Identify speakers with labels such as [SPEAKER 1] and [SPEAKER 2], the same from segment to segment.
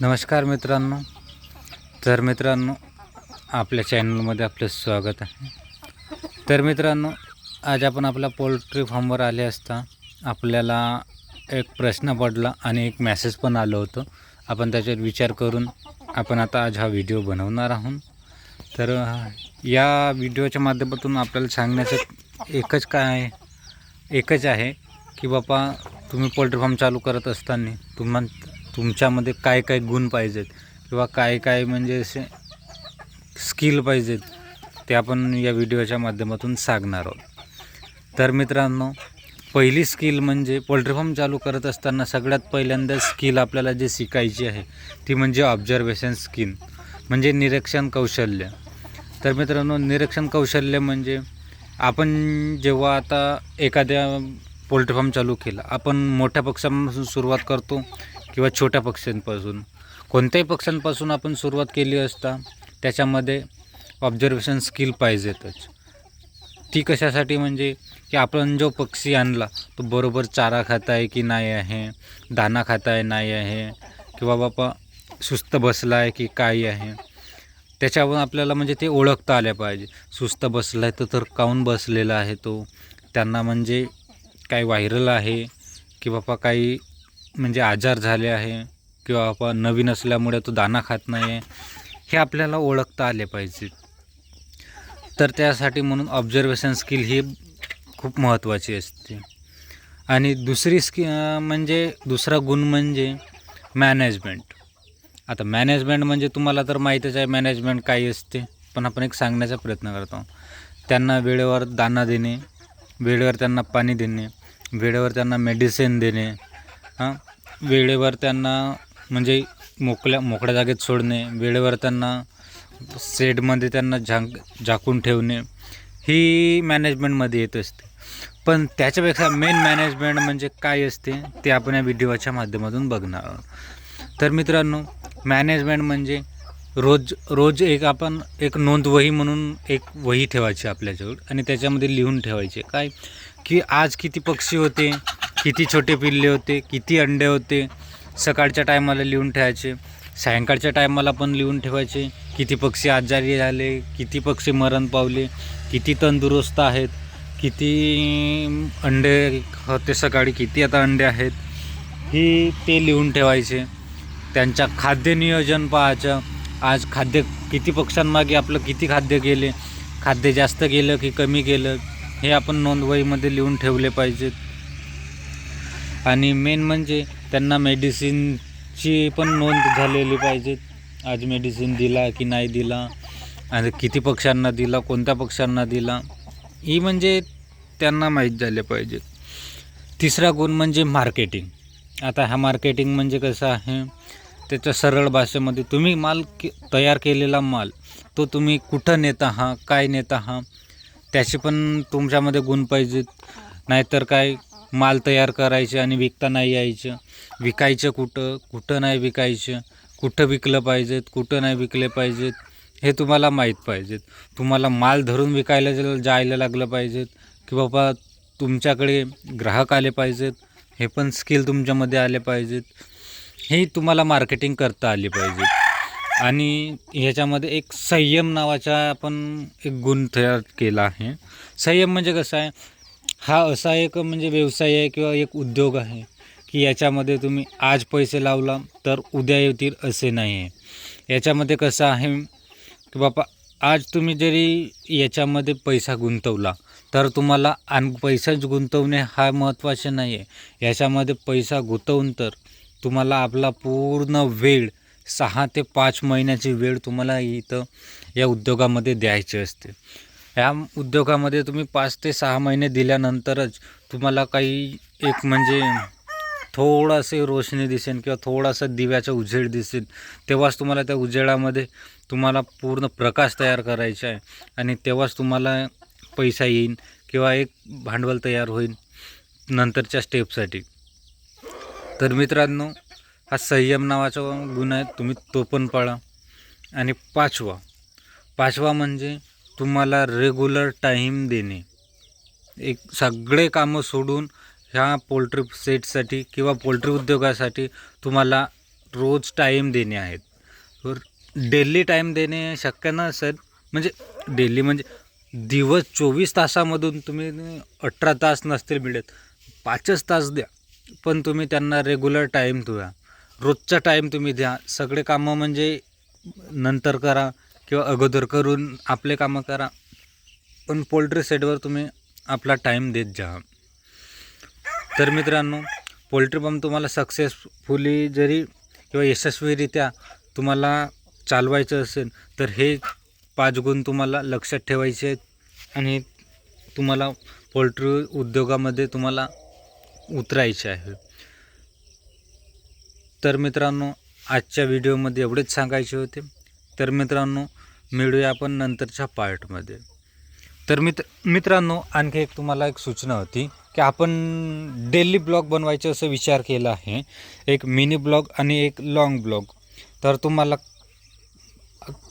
[SPEAKER 1] नमस्कार मित्रांनो. तर मित्रांनो आपल्या चॅनलमध्ये आपलं स्वागत आहे. तर मित्रांनो आज आपण आपल्या पोल्ट्री फार्मवर आले असता आपल्याला एक प्रश्न पडला आणि एक मेसेज पण आलं होतं. आपण त्याच्यावर विचार करून आपण आता आज हा व्हिडिओ बनवणार आहोत. तर या व्हिडिओच्या माध्यमातून आपल्याला सांगण्याचं एकच काय आहे एकच आहे की बाबा तुम्ही पोल्ट्री फार्म चालू करत असताना तुम्हाला तुमच्यामध्ये काय काय गुण पाहिजेत? किंवा काय काय म्हणजे असे स्किल पाहिजेत? ते आपण या व्हिडिओच्या माध्यमातून सांगणार आहोत. तर मित्रांनो पहिली स्किल म्हणजे पोल्ट्री फार्म चालू करत असताना सगळ्यात पहिल्यांदा स्किल आपल्याला जे शिकायची आहे ती म्हणजे ऑब्झर्वेशन स्किल म्हणजे निरीक्षण कौशल्य. तर मित्रांनो निरीक्षण कौशल्य म्हणजे आपण जेव्हा आता एखाद्या पोल्ट्री फार्म चालू केला आपण मोठ्या पक्षापासून सुरुवात करतो किंवा छोट्या पक्ष्यांपासून. कोणत्याही पक्ष्यांपासून आपण सुरुवात केली असता त्याच्यामध्ये ऑब्झर्वेशन स्किल पाहिजेतच. ती कशासाठी म्हणजे की आपण जो पक्षी आणला तो बरोबर चारा खात आहे की नाही आहे दाना खात आहे नाही आहे किंवा बाबा सुस्त बसला आहे की काय आहे. त्याच्यावर आपल्याला म्हणजे ते ओळखता आल्या पाहिजे. सुस्त बसला आहे तर तर काऊन बसलेला आहे तो? त्यांना म्हणजे काही व्हायरल आहे? की बाबा काही म्हणजे आजार झाले आहे किंवा आपण नवीन असल्यामुळे तो दाना खात नाही आहे हे आपल्याला ओळखता आले पाहिजे. तर त्यासाठी म्हणून ऑब्झर्वेशन स्किल ही खूप महत्त्वाची असते. आणि दुसरी स्कि म्हणजे दुसरा गुण म्हणजे मॅनेजमेंट आता मॅनेजमेंट म्हणजे तुम्हाला तर माहीतच आहे मॅनेजमेंट काय असते पण आपण एक सांगण्याचा प्रयत्न करतो. त्यांना वेळेवर दाना देणे वेळेवर त्यांना पाणी देणे वेळेवर त्यांना मेडिसिन देणे हां? वेळेवर त्यांना म्हणजे मोकल्या मोकळ्या जागेत सोडणे वेळेवर त्यांना सेडमध्ये त्यांना झांक झाकून ठेवणे ही मॅनेजमेंटमध्ये येत असते. पण त्याच्यापेक्षा मेन मॅनेजमेंट म्हणजे काय असते ते आपण या व्हिडिओच्या माध्यमातून बघणार आहोत. तर मित्रांनो मॅनेजमेंट म्हणजे रोज रोज एक आपण एक नोंदवही म्हणून एक वही ठेवायची आपल्याजवळ आणि त्याच्यामध्ये लिहून ठेवायचे. काय? की आज किती पक्षी होते किती छोटे पिल्ले होते किती अंडे होते सकाळच्या टायमाला लिहून ठेवायचे सायंकाळच्या टायमाला पण लिहून ठेवायचे किती पक्षी आजारी झाले किती पक्षी मरण पावले किती तंदुरुस्त आहेत किती अंडे होते सकाळी किती आता अंडे आहेत ही ते लिहून ठेवायचे. त्यांच्या खाद्य नियोजन पाहायचं. आज खाद्य किती पक्ष्यांमागे आपलं किती खाद्य गेले खाद्य जास्त गेलं की कमी गेलं हे आपण नोंदवहीमध्ये लिहून ठेवले पाहिजेत. आणि मेन म्हणजे त्यांना मेडिसिनची पण नोंद झालेली पाहिजेत आज मेडिसिन दिला की नाही दिला आणि किती पक्ष्यांना दिला कोणत्या पक्ष्यांना दिला ही म्हणजे त्यांना माहीत झाले पाहिजेत तिसरा गुण म्हणजे मार्केटिंग आता हा मार्केटिंग म्हणजे कसं आहे? त्याच्या सरळ भाषेमध्ये तुम्ही माल के तयार केलेला माल तो तुम्ही कुठं नेता हा काय नेता हा त्याचे पण तुमच्यामध्ये गुण पाहिजेत. नाहीतर काय माल तयार करायचे आणि विकता नाही यायचं. विकायचं कुठं? कुठं नाही विकायचं? कुठं विकलं पाहिजेत? कुठं नाही विकले पाहिजेत? हे तुम्हाला माहीत पाहिजेत. तुम्हाला माल धरून विकायला जर जायला लागलं पाहिजेत की बाबा तुमच्याकडे ग्राहक आले पाहिजेत हे पण स्किल तुमच्यामध्ये आले पाहिजेत हे तुम्हाला मार्केटिंग करता आली पाहिजे आणि ह्याच्यामध्ये एक संयम नावाचा आपण एक गुण तयार केला आहे. संयम म्हणजे कसं आहे? हा असा एक म्हणजे व्यवसाय आहे किंवा एक उद्योग आहे की याच्यामध्ये तुम्ही आज पैसे लावला तर उद्या येतील असे नाही आहे. याच्यामध्ये कसं आहे की बापा आज तुम्ही जरी याच्यामध्ये पैसा गुंतवला तर तुम्हाला आण पैसाच गुंतवणे हा महत्त्वाचे नाही आहे. याच्यामध्ये पैसा गुंतवून तर तुम्हाला आपला पूर्ण वेळ सहा ते पाच महिन्याची वेळ तुम्हाला इथं या उद्योगामध्ये द्यायची असते. या उद्योगामध्ये तुम्ही पाच ते सहा महिने दिल्यानंतरच तुम्हाला काही एक म्हणजे थोडंसं रोशनी दिसेल किंवा थोडासा दिव्याचा उजेड दिसेल तेव्हाच तुम्हाला त्या उजेडामध्ये तुम्हाला पूर्ण प्रकाश तयार करायचा आहे आणि तेव्हाच तुम्हाला पैसा येईन किंवा एक भांडवल तयार होईल नंतरच्या स्टेपसाठी. तर मित्रांनो हा संयम नावाचा गुण आहे. तुम्ही तो पण पाळा आणि पाचवा. पाचवा म्हणजे तुम्हाला रेग्युलर टाईम देणे. एक सगळे कामं सोडून ह्या पोल्ट्री सेटसाठी किंवा पोल्ट्री उद्योगासाठी तुम्हाला रोज टाईम देणे आहेत. तर डेली टाईम देणे शक्य नसेल म्हणजे डेली म्हणजे दिवस चोवीस तासामधून तुम्ही अठरा तास नसतील मिळत पाचच तास द्या पण तुम्ही त्यांना रेग्युलर टाईम द्या रोजचा टाईम तुम्ही द्या. सगळे कामं म्हणजे नंतर करा. किंवा अगोदर करून आपले कामं करा. पण पोल्ट्री सेटवर तुम्ही आपला टाईम देत जा. तर मित्रांनो पोल्ट्री फार्म तुम्हाला सक्सेसफुली जरी किंवा यशस्वीरित्या तुम्हाला चालवायचं असेल तर हे पाच गुण तुम्हाला लक्षात ठेवायचे आहेत. आणि तुम्हाला पोल्ट्री उद्योगामध्ये तुम्हाला उतरायचे आहे. तर मित्रांनो आजच्या व्हिडिओमध्ये एवढेच सांगायचे होते. तर मित्रांनो मिळूया आपण नंतरच्या पार्टमध्ये. तर मित्र मित्रांनो आणखी एक तुम्हाला एक सूचना होती की आपण डेली ब्लॉग बनवायचे असं विचार केला आहे. एक मिनी ब्लॉग आणि एक लाँग ब्लॉग. तर तुम्हाला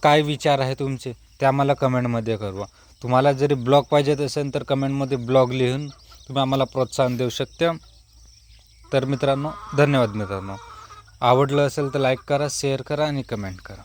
[SPEAKER 1] काय विचार आहे तुमचे ते आम्हाला कमेंटमध्ये कळवा. तुम्हाला जरी ब्लॉग पाहिजेत असेल तर कमेंटमध्ये ब्लॉग लिहून तुम्ही आम्हाला प्रोत्साहन देऊ शकता. तर मित्रांनो धन्यवाद मित्रांनो. आवडलं असेल तर लाईक करा शेअर करा आणि कमेंट करा.